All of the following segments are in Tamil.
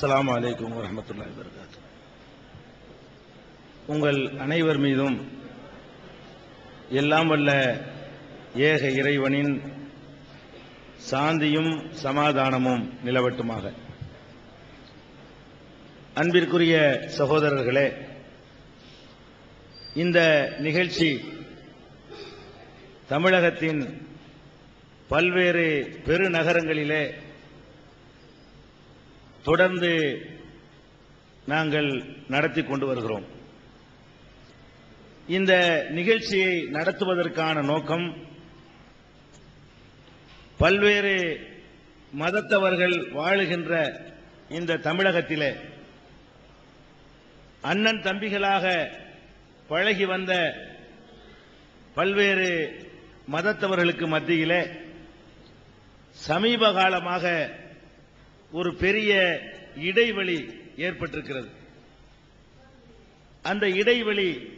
அஸ்லாம் வலைக்கம் வரஹ்மத்துல்லாஹி உங்கள் அனைவர் மீதும் எல்லாம் வல்ல ஏக இறைவனின் சாந்தியும் சமாதானமும் நிலவட்டுமாக. அன்பிற்குரிய சகோதரர்களே இந்த நிகழ்ச்சி தமிழகத்தின் பல்வேறு பெருநகரங்களிலே தொடர்ந்து நாங்கள் நடத்தி கொண்டு வருகிறோம். இந்த நிகழ்ச்சியை நடத்துவதற்கான நோக்கம் பல்வேறு மதத்தவர்கள் வாழுகின்ற இந்த தமிழகத்திலே அண்ணன் தம்பிகளாக பழகி வந்த பல்வேறு மதத்தவர்களுக்கு மத்தியிலே சமீப காலமாக ஒரு பெரிய இடைவெளி ஏற்பட்டிருக்கிறது. அந்த இடைவெளி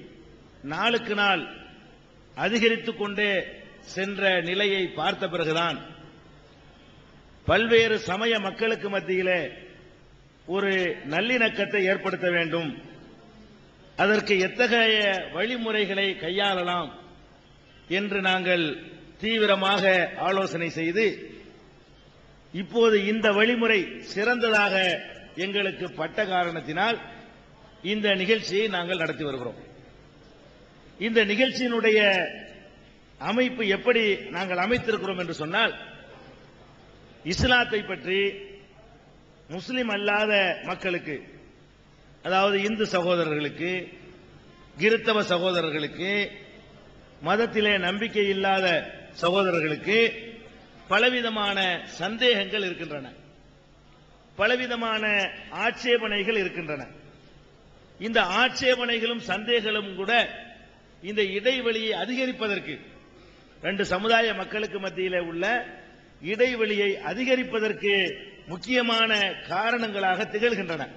நாளுக்கு நாள் அதிகரித்துக் கொண்டே சென்ற நிலையை பார்த்த பிறகுதான் பல்வேறு சமய மக்களுக்கு மத்தியிலே ஒரு நல்லிணக்கத்தை ஏற்படுத்த வேண்டும். அதற்கு எத்தகைய வழிமுறைகளை கையாளலாம் என்று நாங்கள் தீவிரமாக ஆலோசனை செய்து இப்போது இந்த வழிமுறை சிறந்ததாக எங்களுக்கு பட்ட காரணத்தினால் இந்த நிகழ்ச்சியை நாங்கள் நடத்தி வருகிறோம். இந்த நிகழ்ச்சியினுடைய அமைப்பு எப்படி நாங்கள் அமைத்திருக்கிறோம் என்று சொன்னால் இஸ்லாத்தை பற்றி முஸ்லிம் அல்லாத மக்களுக்கு அதாவது இந்து சகோதரர்களுக்கு கிறித்தவ சகோதரர்களுக்கு மதத்திலே நம்பிக்கை இல்லாத சகோதரர்களுக்கு பலவிதமான சந்தேகங்கள் இருக்கின்றன. பலவிதமான ஆட்சேபனைகள் இருக்கின்றன. இந்த ஆட்சேபனைகளும் சந்தேகங்களும் கூட இந்த இடைவெளியை அதிகரிப்பதற்கு ரெண்டு சமுதாய மக்களுக்கு மத்தியில் உள்ள இடைவெளியை அதிகரிப்பதற்கு முக்கியமான காரணங்களாக திகழ்கின்றன.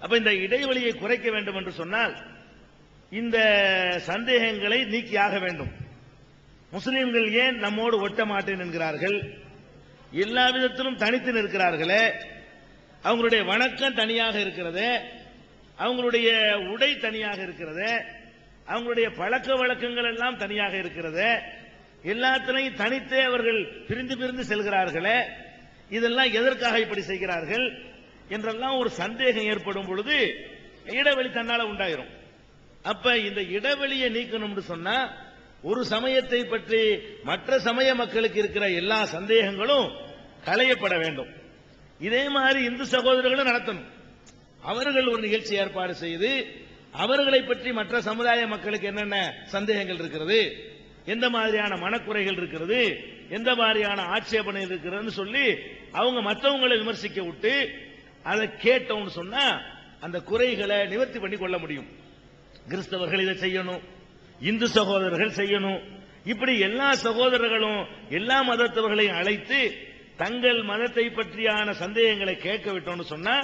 அப்ப இந்த இடைவெளியை குறைக்க வேண்டும் என்று சொன்னால் இந்த சந்தேகங்களை நீக்கியாக வேண்டும். முஸ்லிம்கள் ஏன் நம்மோடு ஒட்ட மாட்டேன் என்கிறார்கள்? எல்லா விதத்திலும் தனித்து நிற்கிறார்களே. அவங்களுடைய வணக்கம் தனியாக இருக்கிறது. அவங்களுடைய உடை தனியாக இருக்கிறது. அவங்களுடைய பழக்க வழக்கங்கள் எல்லாம் தனியாக இருக்கிறது. எல்லாத்திலையும் தனித்தே அவர்கள் பிரிந்து பிரிந்து செல்கிறார்களே. இதெல்லாம் எதற்காக இப்படி செய்கிறார்கள்? என்றெல்லாம் ஒரு சந்தேகம் ஏற்படும் பொழுது இடைவெளி தன்னால உண்டாயிரும். அப்ப இந்த இடைவெளியை நீக்கணும்னு சொன்னா ஒரு சமயத்தை பற்றி மற்ற சமய மக்களுக்கு இருக்கிற எல்லா சந்தேகங்களும் களையப்பட வேண்டும். இதே மாதிரி இந்து சகோதரர்களும் நடத்தணும். அவர்கள் ஒரு நிகழ்ச்சி ஏற்பாடு செய்து அவர்களை பற்றி மற்ற சமுதாய மக்களுக்கு என்னென்ன சந்தேகங்கள் இருக்கிறது எந்த மாதிரியான மனக்குறைகள் இருக்கிறது எந்த மாதிரியான ஆட்சேபனை இருக்கிறதுன்னு சொல்லி அவங்க மற்றவங்களை விமர்சிக்க விட்டு அதை கேட்டோம்னு சொன்னா அந்த குறைகளை நிவர்த்தி பண்ணி கொள்ள முடியும். கிறிஸ்தவர்கள் இதை செய்யணும். இந்து சகோதரர்கள் செய்யணும். இப்படி எல்லா சகோதரர்களும் எல்லா மதத்தவர்களையும் அழைத்து தங்கள் மதத்தை பற்றியான சந்தேகங்களை கேட்க விட்டோம்னு சொன்னா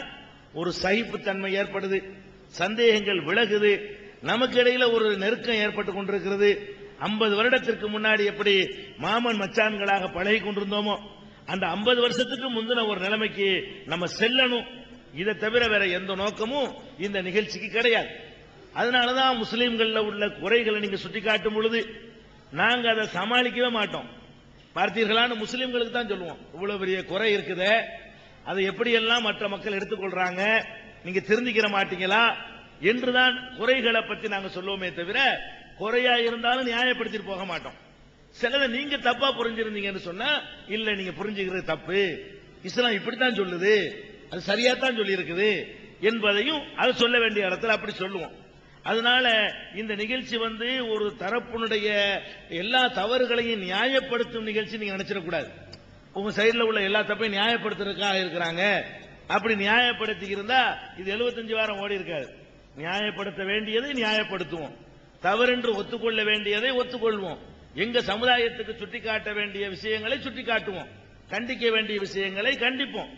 ஒரு சகிப்புத்தன்மை ஏற்படுது. சந்தேகங்கள் விலகுது. நமக்கு இடையில ஒரு நெருக்கம் ஏற்பட்டு கொண்டிருக்கிறது. ஐம்பது வருடத்திற்கு முன்னாடி எப்படி மாமன் மச்சான்களாக பழகி கொண்டிருந்தோமோ அந்த ஐம்பது வருஷத்துக்கு முந்தின ஒரு நிலைமைக்கு நம்ம செல்லணும். இதை தவிர வேற எந்த நோக்கமும் இந்த நிகழ்ச்சிக்கு கிடையாது. அதனாலதான் முஸ்லீம்கள்ல உள்ள குறைகளை நீங்க சுட்டிக்காட்டும் பொழுது நாங்க அதை சமாளிக்கவே மாட்டோம். பார்த்தீர்களான்னு முஸ்லீம்களுக்கு தான் சொல்லுவோம். இவ்வளவு பெரிய குறை இருக்குத. அதை எப்படியெல்லாம் மற்ற மக்கள் எடுத்துக்கொள்றாங்க? நீங்க தெரிஞ்சுக்கிற மாட்டீங்களா? என்றுதான் குறைகளை பத்தி நாங்க சொல்லுவோமே தவிர குறையா இருந்தாலும் நியாயப்படுத்திட்டு போக மாட்டோம். சிலதை நீங்க தப்பா புரிஞ்சிருந்தீங்கன்னு சொன்னா இல்ல நீங்க புரிஞ்சுக்கிறது தப்பு. இஸ்லாம் இப்படித்தான் சொல்லுது. அது சரியா தான் சொல்லி இருக்குது என்பதையும் அது சொல்ல வேண்டிய இடத்துல அப்படி சொல்லுவோம். அதனால இந்த நிகழ்ச்சி வந்து ஒரு தரப்பினுடைய எல்லா தவறுகளையும் நியாயப்படுத்தும் நிகழ்ச்சி நீங்க நினைச்சிடக்கூடாது உங்க சைடில் உள்ள எல்லா தப்பையும் நியாயப்படுத்துறதுக்காக இருக்கிறாங்க. அப்படி நியாயப்படுத்தி இருந்தா இது 75 வாரம் ஓடி இருக்காது. நியாயப்படுத்த வேண்டியதை நியாயப்படுத்துவோம். தவறென்று ஒத்துக்கொள்ள வேண்டியதை ஒத்துக்கொள்வோம். எங்க சமுதாயத்துக்கு சுட்டிக்காட்ட வேண்டிய விஷயங்களை சுட்டிக்காட்டுவோம். கண்டிக்க வேண்டிய விஷயங்களை கண்டிப்போம்.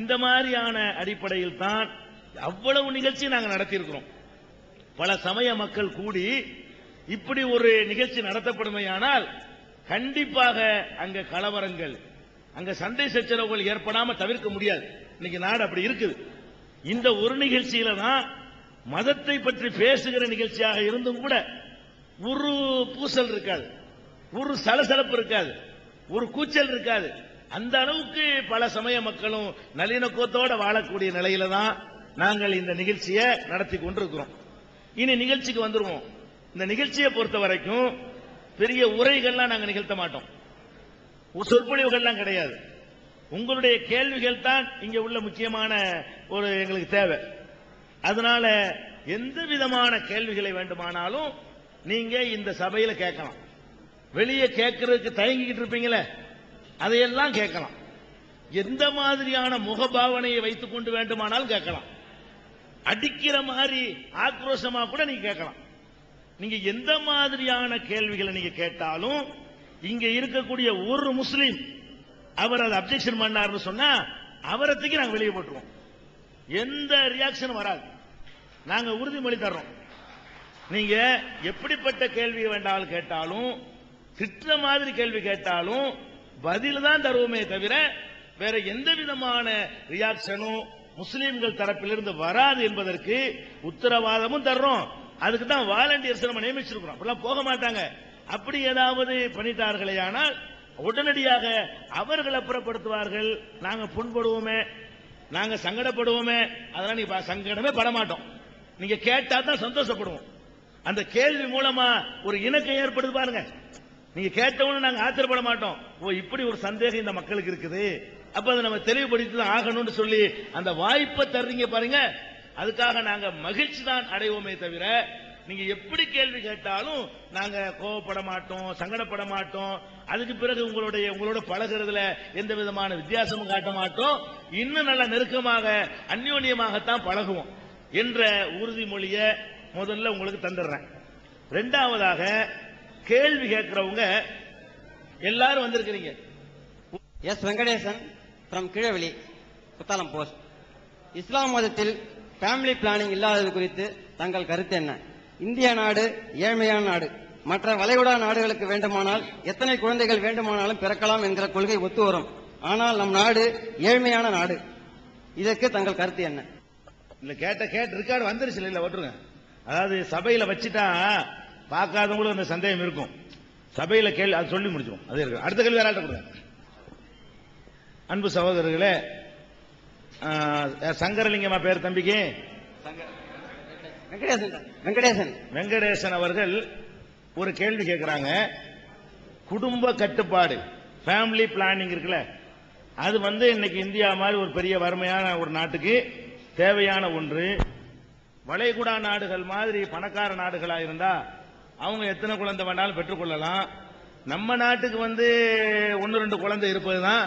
இந்த மாதிரியான அடிப்படையில் தான் அவ்வளவு நிகழ்ச்சி நாங்கள் நடத்தியிருக்கிறோம். பல சமய மக்கள் கூடி இப்படி ஒரு நிகழ்ச்சி நடத்தப்படுமையானால் கண்டிப்பாக அங்க கலவரங்கள் அங்க சண்டை சச்சரவுகள் ஏற்படாம தவிர்க்க முடியாது. இன்னைக்கு நாடு அப்படி இருக்குது. இந்த ஒரு நிகழ்ச்சியில தான் மதத்தை பற்றி பேசுகிற நிகழ்ச்சியாக இருந்தும் கூட ஒரு பூசல் இருக்காது. ஒரு சலசலப்பு இருக்காது. ஒரு கூச்சல் இருக்காது. அந்த அளவுக்கு பல சமய மக்களும் நல்லிணக்கத்தோட வாழக்கூடிய நிலையில தான் நாங்கள் இந்த நிகழ்ச்சியை நடத்தி கொண்டிருக்கிறோம். இனி நிகழ்ச்சிக்கு வந்துருவோம். இந்த நிகழ்ச்சியை பொறுத்த வரைக்கும் பெரிய உரைகள்லாம் நாங்கள் நிகழ்த்த மாட்டோம். சொற்பொழிவுகள்லாம் கிடையாது. உங்களுடைய கேள்விகள் தான் இங்க உள்ள முக்கியமான ஒரு எங்களுக்கு தேவை. அதனால எந்த விதமான கேள்விகளை வேண்டுமானாலும் நீங்க இந்த சபையில கேட்கலாம். வெளியே கேட்கறதுக்கு தயங்கிக்கிட்டு இருப்பீங்களே அதையெல்லாம் கேட்கலாம். எந்த மாதிரியான முகபாவனையை வைத்துக் கொண்டு வேண்டுமானாலும் கேட்கலாம். அடிக்கிற மாதிரி ஆக்ரோஷமா கூட நீங்க கேட்கலாம். நீங்க எந்த மாதிரியான கேள்விகளை நீங்க கேட்டாலும் இங்க இருக்கக்கூடிய ஒரு முஸ்லீம் அவர் அதை அப்செக்ஷன் பண்ணார்னு சொன்னா அவரை தூக்கி நாங்க வெளியே போட்டுருவோம். எந்த ரியாக்ஷனும் வராது. நாங்க உறுதிமொழி தர்றோம். நீங்க எப்படிப்பட்ட கேள்வி வேண்டாலும் கேட்டாலும் திட்ட மாதிரி கேள்வி கேட்டாலும் பதில் தான் தருவோமே தவிர வேற எந்த விதமான ரியாக்ஷனும் முஸ்லீம்கள் தரப்பிலிருந்து வராது என்பதற்கு உத்தரவாதமும் தர்றோம். அதுக்கு தான் வாலண்டியர்ஸ் நம்ம நியமிச்சிருக்கிறோம். அப்படிலாம் போக மாட்டாங்க. அப்படி ஏதாவது பண்ணிட்டார்களே ஆனால் உடனடியாக அவர்கள் அப்புறப்படுத்துவார்கள் நாங்க புண்படுவோமே நாங்க சங்கடப்படுவோமே. அதெல்லாம் நீங்க சங்கடமே பட மாட்டோம் நீங்க கேட்டா தான் சந்தோஷப்படுவோம். அந்த கேள்வி மூலமா ஒரு இணக்கம் ஏற்படுது பாருங்க. நீங்க கேட்டவொன்னு நாங்க ஆத்திரப்பட மாட்டோம். ஓ இப்படி ஒரு சந்தேகம் இந்த மக்களுக்கு இருக்குது. அப்ப அதை நம்ம தெளிவுபடுத்தி தான் ஆகணும்னு சொல்லி அந்த வாய்ப்பை தர்றீங்க பாருங்க. அதுக்காக நாங்க மகிழ்ச்சி தான் அடைவோமே தவிர நீங்க எப்படி கேள்வி கேட்டாலும் நாங்க கோவப்பட மாட்டோம் சங்கடப்பட மாட்டோம். அதுக்கு பிறகு உங்களுடைய உங்களோட பழகுறதுல எந்த விதமான வித்தியாசமும் காட்ட மாட்டோம். இன்னும் நல்ல நெருக்கமாக அந்யோன்யமாகத்தான் பழகுவோம் என்ற உறுதிமொழிய முதல்ல உங்களுக்கு தந்துடுறேன். ரெண்டாவதாக கேள்வி கேட்கிறவங்க எல்லாரும் வந்திருக்கிறீங்க. S Venkatesan from Kizhaveli Kuthalam post இஸ்லாம் மதத்தில் ஃபேமிலி பிளானிங் இல்லாதது குறித்து தங்கள் கருத்து என்ன? இந்திய நாடு ஏழ்மையான நாடு. மற்ற வளைகுடா நாடுகளுக்கு வேண்டுமானால் எத்தனை குழந்தைகள் வேண்டுமானாலும் பிறக்கலாம் என்கிற கொள்கை ஒத்து வரும். ஆனால் நம் நாடு ஏழ்மையான நாடு. இதற்கு தங்கள் கருத்து என்ன? இல்ல கேட்ட கேட்ட ரெக்கார்டு வந்துருச்சு இல்ல ஓட்டுருங்க. அதாவது சபையில வச்சுட்டா பார்க்காதவங்களும் அந்த சந்தேகம் இருக்கும். சபையில கேள்வி அது சொல்லி முடிச்சிடும் அது இருக்கு. அடுத்த கேள்வி யாராட்ட கொடுங்க. அன்பு சகோதரர்களே ஆ, சங்கரலிங்கம்மா பேர் தம்பிக்கு? வெங்கடேசன் வெங்கடேசன். வெங்கடேசன் அவர்கள் ஒரு கேள்வி கேட்கிறாங்க குடும்ப கட்டுப்பாடு ஃபேமிலி பிளானிங் இருக்குல்ல அது வந்து இன்னைக்கு இந்தியா மாதிரி ஒரு பெரிய வறுமையான ஒரு நாட்டுக்கு தேவையான ஒன்று. வளைகுடா நாடுகள் மாதிரி பணக்கார நாடுகளா இருந்தா அவங்க எத்தனை குழந்தை வேணாலும் பெற்றுக்கொள்ளலாம். நம்ம நாட்டுக்கு வந்து ஒன்னு ரெண்டு குழந்தை இருப்பதுதான்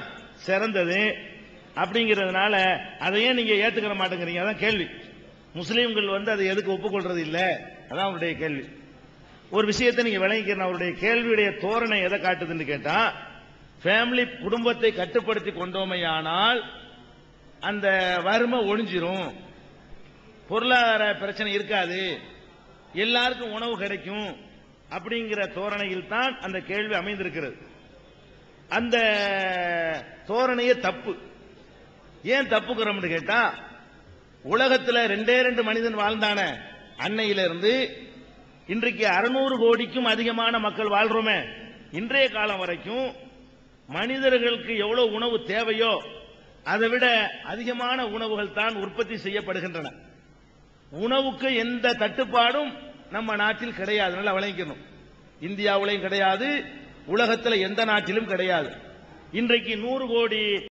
சிறந்தது அப்படிங்கிறதுனால அதையே நீங்க ஏத்துக்கிற மாட்டேங்கிறீங்க. அதான் கேள்வி. முஸ்லீம்கள் வந்து அதை எதுக்கு ஒப்புக்கொள்றது இல்லை? அதான் அவருடைய கேள்வி. ஒரு விஷயத்தை நீங்க விளங்கிக்கிறேன். அவருடைய கேள்வியுடைய தோரணை எதை காட்டுதுன்னு கேட்டா ஃபேமிலி குடும்பத்தை கட்டுப்படுத்தி கொண்டோமையானால் அந்த வறுமை ஒழிஞ்சிரும். பொருளாதார பிரச்சனை இருக்காது. எல்லாருக்கும் உணவு கிடைக்கும் அப்படிங்கிற தோரணையில் தான் அந்த கேள்வி அமைந்திருக்கிறது. அந்த தோரணையே தப்பு. ஏன் தப்புக்கிறோம்னு கேட்டா உலகத்துல ரெண்டே ரெண்டு மனிதன் வாழ்ந்தான அன்னையிலிருந்து இன்றைக்கு அறுநூறு கோடிக்கும் அதிகமான மக்கள் வாழ்றோமே. இன்றைய காலம் வரைக்கும் மனிதர்களுக்கு எவ்வளவு உணவு தேவையோ அதை விட அதிகமான உணவுகள் தான் உற்பத்தி செய்யப்படுகின்றன. உணவுக்கு எந்த தட்டுப்பாடும் நம்ம நாட்டில் கிடையாது. நல்லா விளங்கிக்கணும். இந்தியாவிலையும் கிடையாது. உலகத்தில் எந்த நாட்டிலும் கிடையாது. இன்றைக்கு நூறு கோடி